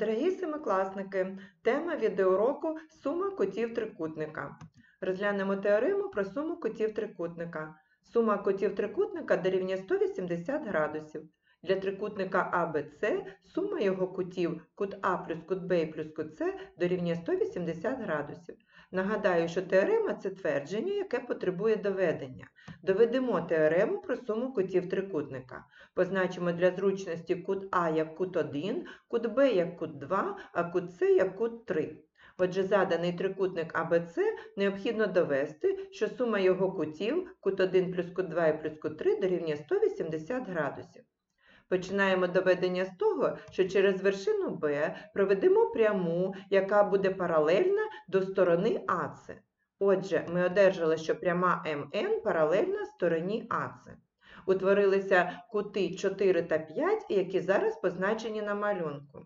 Дорогі семикласники, тема відеоуроку сума кутів трикутника. Розглянемо теорему про суму кутів трикутника. Сума кутів трикутника дорівнює 180 градусів. Для трикутника ABC сума його кутів кут А плюс кут Б плюс кут С дорівнює 180 градусів. Нагадаю, що теорема це твердження, яке потребує доведення. Доведемо теорему про суму кутів трикутника. Позначимо для зручності кут А як кут 1, кут Б як кут 2, а кут С як кут 3. Отже, заданий трикутник АБЦ необхідно довести, що сума його кутів кут 1 плюс кут 2 і плюс кут 3 дорівнює 180 градусів. Починаємо доведення з того, що через вершину Б проведемо пряму, яка буде паралельна до сторони АЦ. Отже, ми одержали, що пряма МН паралельна стороні АЦ. Утворилися кути 4 та 5, які зараз позначені на малюнку.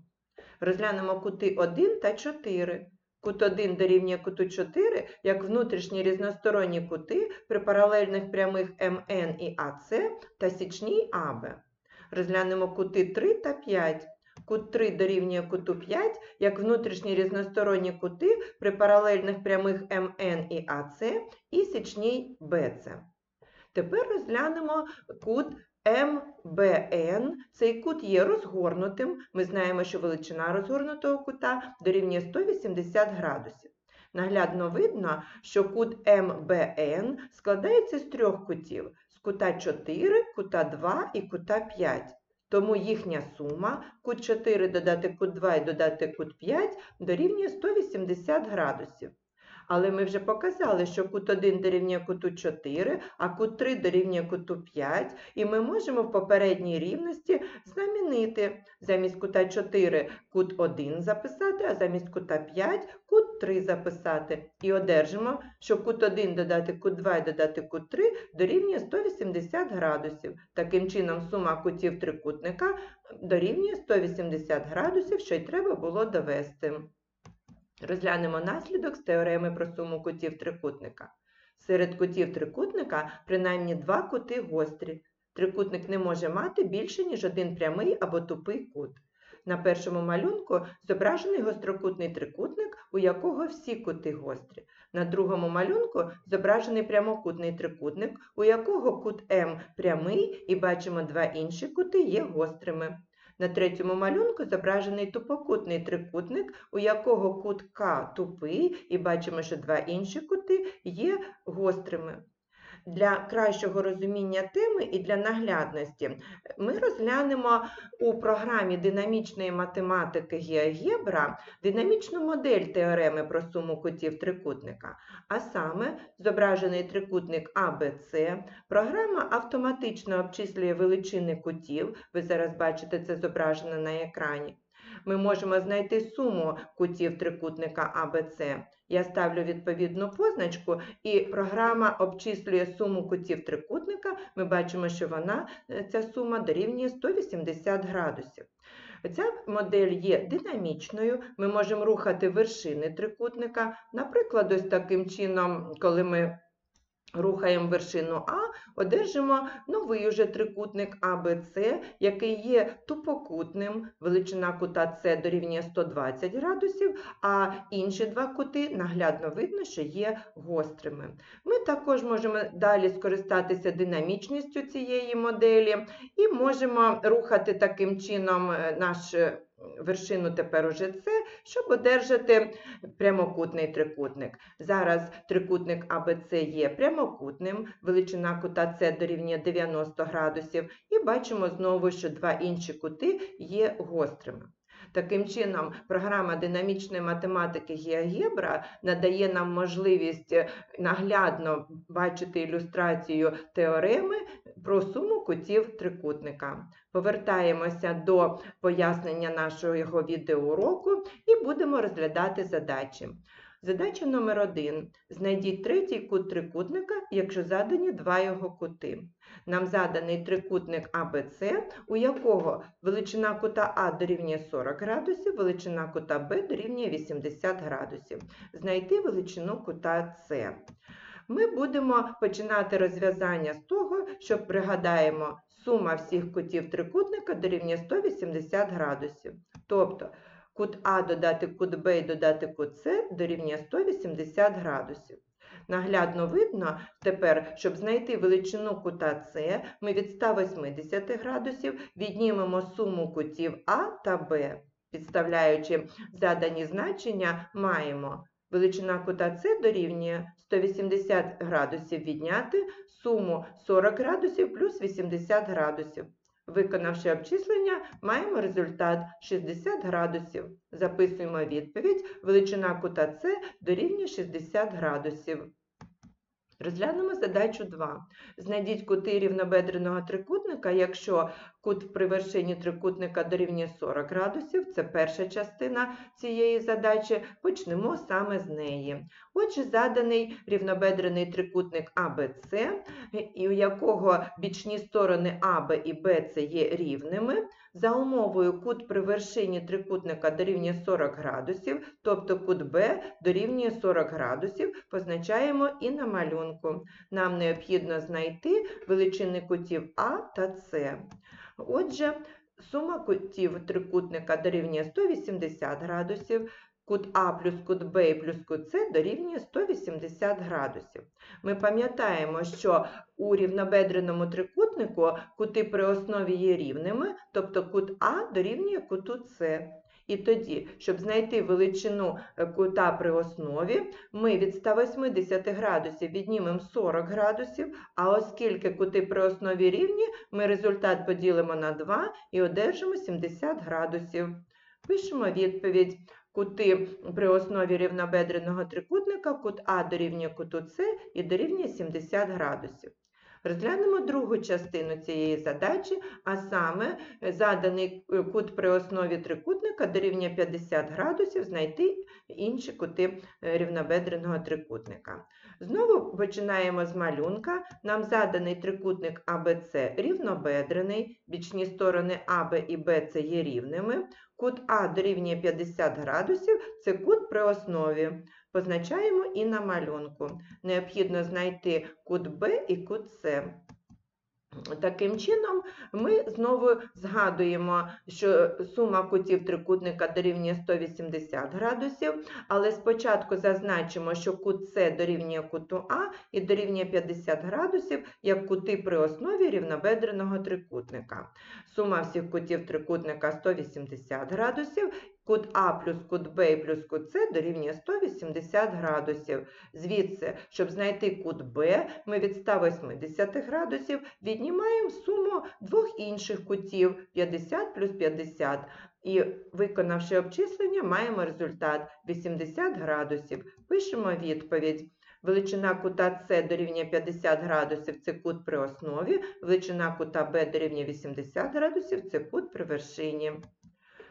Розглянемо кути 1 та 4. Кут 1 дорівнює куту 4 як внутрішні різносторонні кути при паралельних прямих МН і АЦ та січній АБ. Розглянемо кути 3 та 5. Кут 3 дорівнює куту 5 як внутрішні різносторонні кути при паралельних прямих МН і АЦ і січній БЦ. Тепер розглянемо кут МБН. Цей кут є розгорнутим. Ми знаємо, що величина розгорнутого кута дорівнює 180 градусів. Наглядно видно, що кут МБН складається з трьох кутів кута 4, кута 2 і кута 5. Тому їхня сума кут 4 додати кут 2 і додати кут 5 дорівнює 180 градусів. Але ми вже показали, що кут 1 дорівнює куту 4, а кут 3 дорівнює куту 5, і ми можемо в попередній рівності замінити замість кута 4 кут 1 записати, а замість кута 5 кут 3 записати. І одержимо, що кут 1 додати кут 2 і додати кут 3 дорівнює 180 градусів. Таким чином сума кутів трикутника дорівнює 180 градусів, що й треба було довести. Розглянемо наслідок з теореми про суму кутів трикутника. Серед кутів трикутника принаймні два кути гострі. Трикутник не може мати більше, ніж один прямий або тупий кут. На першому малюнку зображений гострокутний трикутник, у якого всі кути гострі. На другому малюнку зображений прямокутний трикутник, у якого кут М прямий, і бачимо, два інші кути є гострими. На третьому малюнку зображений тупокутний трикутник, у якого кут К тупий, і бачимо, що два інші кути є гострими. Для кращого розуміння теми і для наглядності ми розглянемо у програмі динамічної математики GeoGebra динамічну модель теореми про суму кутів трикутника, а саме зображений трикутник ABC. Програма автоматично обчислює величини кутів. Ви зараз бачите це зображено на екрані. Ми можемо знайти суму кутів трикутника ABC. Я ставлю відповідну позначку, і програма обчислює суму кутів трикутника. Ми бачимо, що вона, е, ця сума дорівнює 180 градусів. Ця модель є динамічною, ми можемо рухати вершини трикутника. Наприклад, ось таким чином, коли ми рухаємо вершину А, одержимо новий уже трикутник ABC, який є тупокутним, величина кута С дорівнює 120 градусів, а інші два кути наглядно видно, що є гострими. Ми також можемо далі скористатися динамічністю цієї моделі і можемо рухати таким чином е, наш вершину тепер уже С, щоб одержати прямокутний трикутник. Зараз трикутник АБЦ є прямокутним, величина кута С дорівнює 90 градусів, і бачимо знову, що два інші кути є гострими. Таким чином, програма динамічної математики GeoGebra надає нам можливість наглядно бачити ілюстрацію теореми про суму кутів трикутника. Повертаємося до пояснення нашого відеоуроку і будемо розглядати задачі. Задача номер 1 Знайдіть третій кут трикутника, якщо задані два його кути. Нам заданий трикутник АБЦ, у якого величина кута А дорівнює 40 градусів, величина кута Б дорівнює 80 градусів. Знайти величину кута С. Ми будемо починати розв'язання з того, що пригадаємо, сума всіх кутів трикутника дорівнює 180 градусів. Тобто Кут А додати кут Б і додати кут С дорівнює 180 градусів. Наглядно видно тепер, щоб знайти величину кута С, ми від 180 градусів віднімемо суму кутів А та Б. Підставляючи задані значення, маємо величина кута С дорівнює 180 градусів відняти суму 40 градусів плюс 80 градусів. Виконавши обчислення, маємо результат 60 градусів. Записуємо відповідь. Величина кута С дорівнює 60 градусів. Розглянемо задачу 2. Знайдіть кути рівнобедреного трикутника, якщо кут при вершині трикутника дорівнює 40 градусів, це перша частина цієї задачі, почнемо саме з неї. Отже, заданий рівнобедрений трикутник АБЦ, у якого бічні сторони АБ і БЦ є рівними, за умовою кут при вершині трикутника дорівнює 40 градусів, тобто кут Б дорівнює 40 градусів, позначаємо і на малюнку. Нам необхідно знайти величини кутів А та С. Отже, сума кутів трикутника дорівнює 180 градусів, кут А плюс кут Б плюс кут С дорівнює 180 градусів. Ми пам'ятаємо, що у рівнобедреному трикутнику кути при основі є рівними, тобто кут А дорівнює куту С. І тоді, щоб знайти величину е, кута при основі, ми від 180 градусів віднімемо 40 градусів, а оскільки кути при основі рівні, ми результат поділимо на 2 і одержимо 70 градусів. Пишемо відповідь. Кути при основі рівнобедреного трикутника, кут А дорівнює куту С і дорівнює 70 градусів. Розглянемо другу частину цієї задачі, а саме е, заданий е, кут при основі трикутника дорівнює 50 градусів, знайти інші кути е, рівнобедреного трикутника. Знову починаємо з малюнка. Нам заданий трикутник АБЦ рівнобедрений, бічні сторони АБ і БЦ є рівними. Кут А дорівнює 50 градусів це кут при основі. Позначаємо і на малюнку. Необхідно знайти кут Б і кут С. Таким чином, ми знову згадуємо, що сума кутів трикутника дорівнює 180 градусів, але спочатку зазначимо, що кут С дорівнює куту А і дорівнює 50 градусів, як кути при основі рівнобедреного трикутника. Сума всіх кутів трикутника 180 градусів, Кут А плюс кут Б плюс кут С дорівнює 180 градусів. Звідси, щоб знайти кут Б, ми від 180 градусів віднімаємо суму двох інших кутів 50 плюс 50. І, виконавши обчислення, маємо результат 80 градусів. Пишемо відповідь. Величина кута С дорівнює 50 градусів це кут при основі, величина кута Б дорівнює 80 градусів це кут при вершині.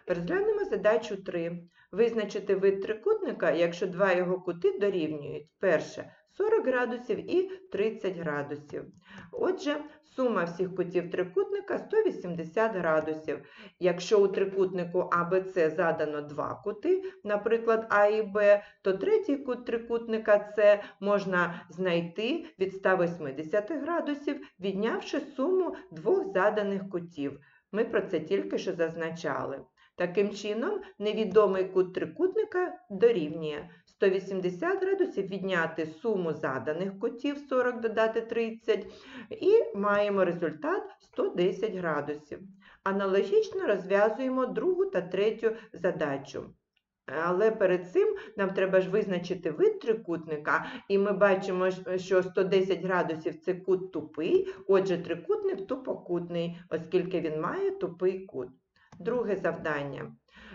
Розглянемо задачу 3. Визначити вид трикутника, якщо два його кути дорівнюють. Перше 40 градусів і 30 градусів. Отже, сума всіх кутів трикутника 180 градусів. Якщо у трикутнику АБЦ задано два кути, наприклад, А і Б, то третій кут трикутника С можна знайти від 180 градусів, віднявши суму двох заданих кутів. Ми про це тільки що зазначали. Таким чином, невідомий кут трикутника дорівнює 180 градусів відняти суму заданих кутів 40 додати 30 і маємо результат 110 градусів. Аналогічно розв'язуємо другу та третю задачу. Але перед цим нам треба ж визначити вид трикутника, і ми бачимо, що 110 градусів це кут тупий, отже, трикутник тупокутний, оскільки він має тупий кут. Друге завдання.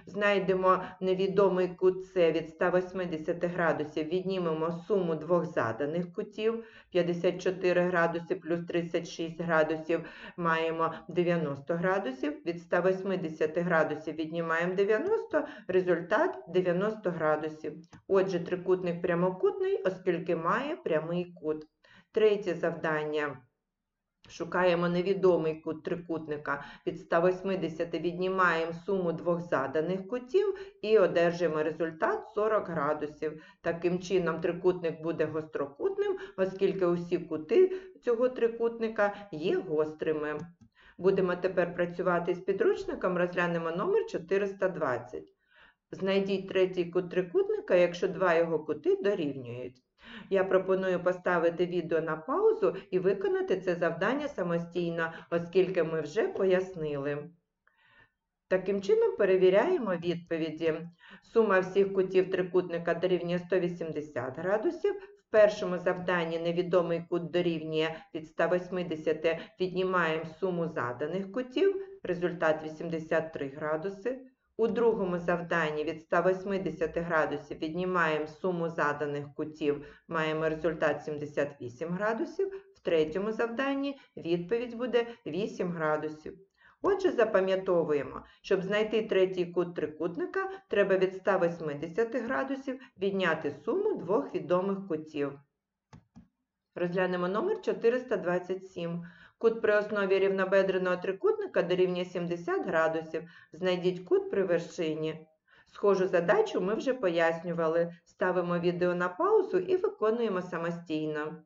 Знайдемо невідомий кут С від 180 градусів, віднімемо суму двох заданих кутів. 54 градуси плюс 36 градусів маємо 90 градусів. Від 180 градусів віднімаємо 90, результат 90 градусів. Отже, трикутник прямокутний, оскільки має прямий кут. Третє завдання. Шукаємо невідомий кут трикутника. Від 180 віднімаємо суму двох заданих кутів і одержуємо результат 40 градусів. Таким чином, трикутник буде гострокутним, оскільки усі кути цього трикутника є гострими. Будемо тепер працювати з підручником, розглянемо номер 420. Знайдіть третій кут трикутника, якщо два його кути дорівнюють. Я пропоную поставити відео на паузу і виконати це завдання самостійно, оскільки ми вже пояснили. Таким чином перевіряємо відповіді. Сума всіх кутів трикутника дорівнює 180 градусів. В першому завданні невідомий кут дорівнює від 180, віднімаємо суму заданих кутів, результат 83 градуси. У другому завданні від 180 градусів віднімаємо суму заданих кутів, маємо результат 78 градусів. В третьому завданні відповідь буде 8 градусів. Отже, запам'ятовуємо, щоб знайти третій кут трикутника, треба від 180 градусів відняти суму двох відомих кутів. Розглянемо номер 427. Кут при основі рівнобедреного трикутника дорівнює 70 градусів. Знайдіть кут при вершині. Схожу задачу ми вже пояснювали. Ставимо відео на паузу і виконуємо самостійно.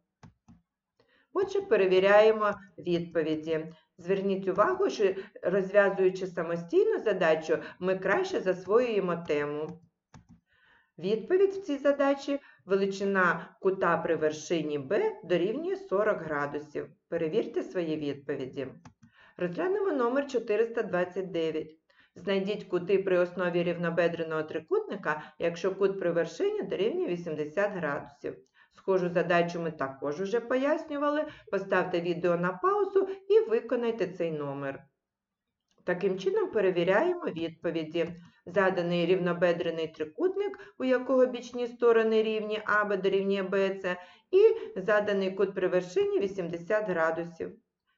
Отже, перевіряємо відповіді. Зверніть увагу, що розв'язуючи самостійно задачу, ми краще засвоюємо тему. Відповідь в цій задачі величина кута при вершині Б дорівнює 40 градусів. Перевірте свої відповіді. Розглянемо номер 429. Знайдіть кути при основі рівнобедреного трикутника, якщо кут при вершині дорівнює 80 градусів. Схожу задачу ми також уже пояснювали. Поставте відео на паузу і виконайте цей номер. Таким чином перевіряємо відповіді. Заданий рівнобедрений трикутник, у якого бічні сторони рівні АБ дорівнює БЦ, і заданий кут при вершині 80 градусів.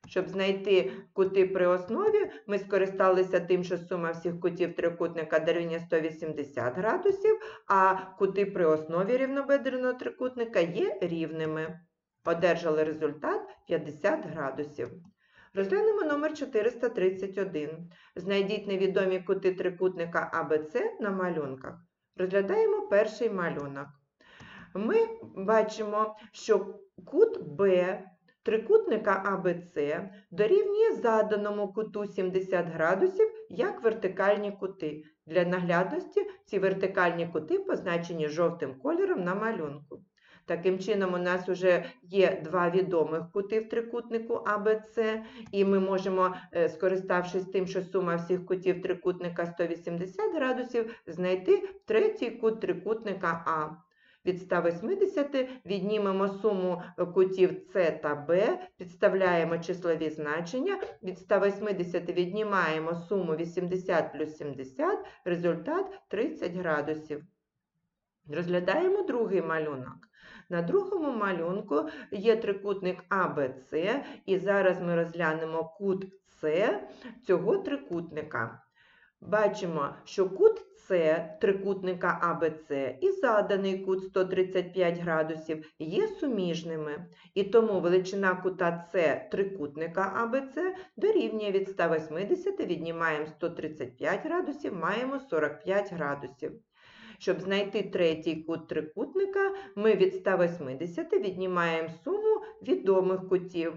Щоб знайти кути при основі, ми скористалися тим, що сума всіх кутів трикутника дорівнює 180 градусів, а кути при основі рівнобедреного трикутника є рівними. Одержали результат 50 градусів. Розглянемо номер 431. Знайдіть невідомі кути трикутника АБЦ на малюнках. Розглядаємо перший малюнок. Ми бачимо, що кут Б трикутника АБЦ дорівнює заданому куту 70 градусів як вертикальні кути. Для наглядності ці вертикальні кути позначені жовтим кольором на малюнку. Таким чином, у нас вже є два відомих кути в трикутнику АБЦ, і ми можемо, е, скориставшись тим, що сума всіх кутів трикутника 180 градусів, знайти третій кут трикутника А. Від 180 віднімемо суму кутів С та Б, підставляємо числові значення, від 180 віднімаємо суму 80 плюс 70, результат 30 градусів. Розглядаємо другий малюнок. На другому малюнку є трикутник АБЦ, і зараз ми розглянемо кут С цього трикутника. Бачимо, що кут С трикутника АБЦ і заданий кут 135 градусів є суміжними. І тому величина кута С трикутника АБЦ дорівнює від 180, віднімаємо 135 градусів, маємо 45 градусів. Щоб знайти третій кут трикутника, ми від 180 віднімаємо суму відомих кутів.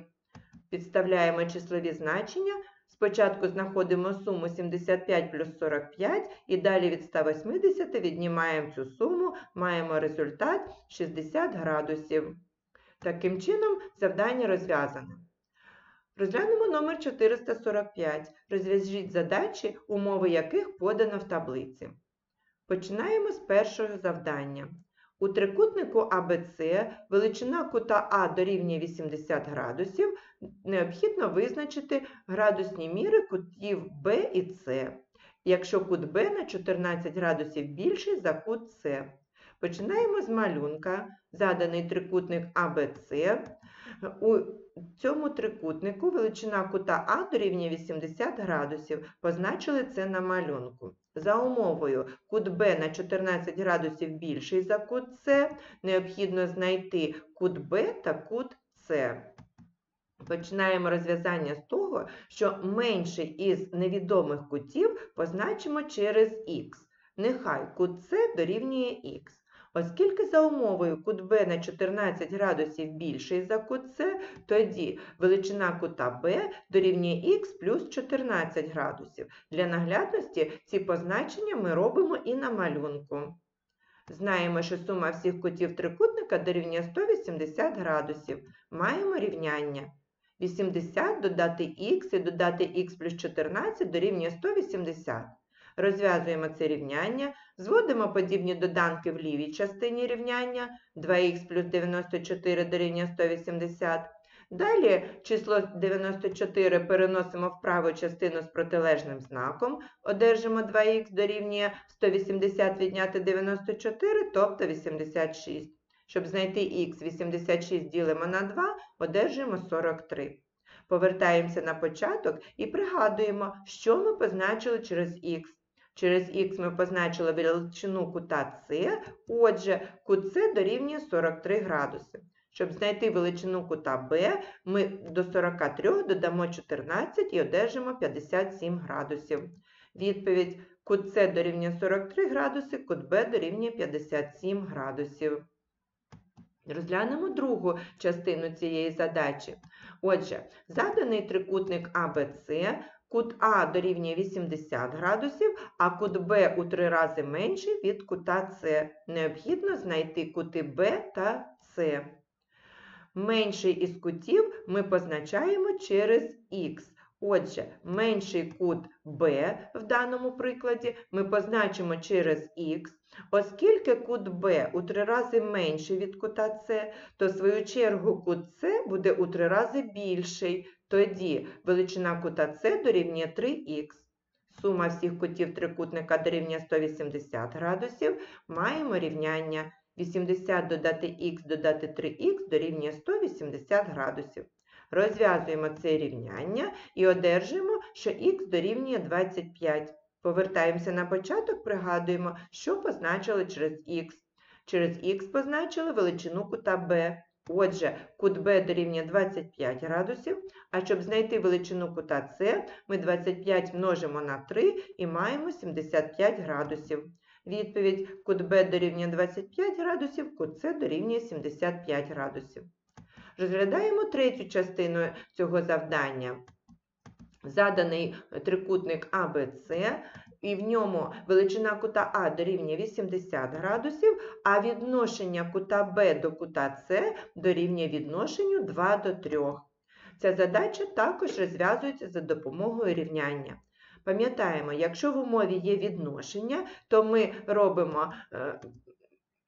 Підставляємо числові значення. Спочатку знаходимо суму 75 плюс 45 і далі від 180 віднімаємо цю суму, маємо результат 60 градусів. Таким чином, завдання розв'язане. Розглянемо номер 445. Розв'яжіть задачі, умови яких подано в таблиці. Починаємо з першого завдання. У трикутнику АБЦ величина кута А дорівнює 80 градусів, необхідно визначити градусні міри кутів Б і С, якщо кут Б на 14 градусів більший за кут С. Починаємо з малюнка, заданий трикутник АБЦ. У цьому трикутнику величина кута А дорівнює 80 градусів. Позначили це на малюнку. За умовою кут Б на 14 градусів більший за кут С, необхідно знайти кут Б та кут С. Починаємо розв'язання з того, що менший із невідомих кутів позначимо через х. Нехай кут С дорівнює х. Оскільки за умовою кут Б на 14 градусів більший за кут С, тоді величина кута Б дорівнює х плюс 14 градусів. Для наглядності ці позначення ми робимо і на малюнку. Знаємо, що сума всіх кутів трикутника дорівнює 180 градусів. Маємо рівняння. 80 додати х і додати х плюс 14 дорівнює 180. Розв'язуємо це рівняння, зводимо подібні доданки в лівій частині рівняння 2х плюс 94 дорівнює 180. Далі число 94 переносимо в праву частину з протилежним знаком, одержимо 2х дорівнює 180 відняти 94, тобто 86. Щоб знайти х, 86 ділимо на 2, одержуємо 43. Повертаємося на початок і пригадуємо, що ми позначили через х. Через х ми позначили величину кута С, отже, кут С дорівнює 43 градуси. Щоб знайти величину кута Б, ми до 43 додамо 14 і одержимо 57 градусів. Відповідь кут С дорівнює 43 градуси, кут Б дорівнює 57 градусів. Розглянемо другу частину цієї задачі. Отже, заданий трикутник ABC, кут А дорівнює 80 градусів, а кут Б у три рази менший від кута С. Необхідно знайти кути Б та С. Менший із кутів ми позначаємо через х. Отже, менший кут Б в даному прикладі ми позначимо через х. Оскільки кут Б у три рази менший від кута С, то в свою чергу кут С буде у три рази більший. Тоді величина кута С дорівнює 3х. Сума всіх кутів трикутника дорівнює 180 градусів. Маємо рівняння 80 додати х додати 3х дорівнює 180 градусів. Розв'язуємо це рівняння і одержуємо, що х дорівнює 25. Повертаємося на початок, пригадуємо, що позначили через х. Через х позначили величину кута b. Отже, кут b дорівнює 25 градусів, а щоб знайти величину кута С, ми 25 множимо на 3 і маємо 75 градусів. Відповідь кут b дорівнює 25 градусів, кут С дорівнює 75 градусів. Розглядаємо третю частину цього завдання. Заданий трикутник ABC, і в ньому величина кута А дорівнює 80 градусів, а відношення кута Б до кута С дорівнює відношенню 2 до 3. Ця задача також розв'язується за допомогою рівняння. Пам'ятаємо, якщо в умові є відношення, то ми робимо е,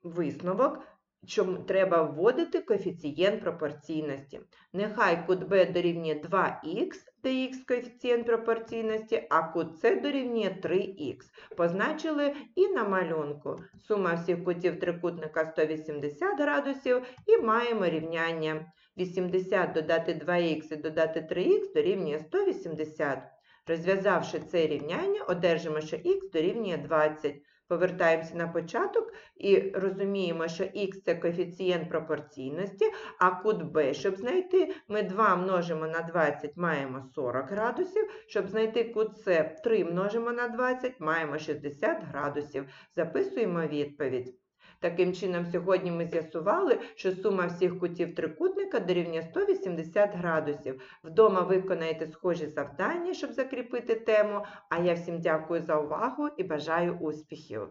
висновок, що треба вводити коефіцієнт пропорційності. Нехай кут b дорівнює 2х, де х коефіцієнт пропорційності, а кут С дорівнює 3х. Позначили і на малюнку. Сума всіх кутів трикутника 180 градусів і маємо рівняння. 80 додати 2х і додати 3х дорівнює 180. Розв'язавши це рівняння, одержимо, що х дорівнює 20. Повертаємося на початок і розуміємо, що х це коефіцієнт пропорційності, а кут b, щоб знайти, ми 2 множимо на 20, маємо 40 градусів. Щоб знайти кут С, 3 множимо на 20, маємо 60 градусів. Записуємо відповідь. Таким чином, сьогодні ми з'ясували, що сума всіх кутів трикутника дорівнює 180 градусів. Вдома виконаєте схожі завдання, щоб закріпити тему. А я всім дякую за увагу і бажаю успіхів!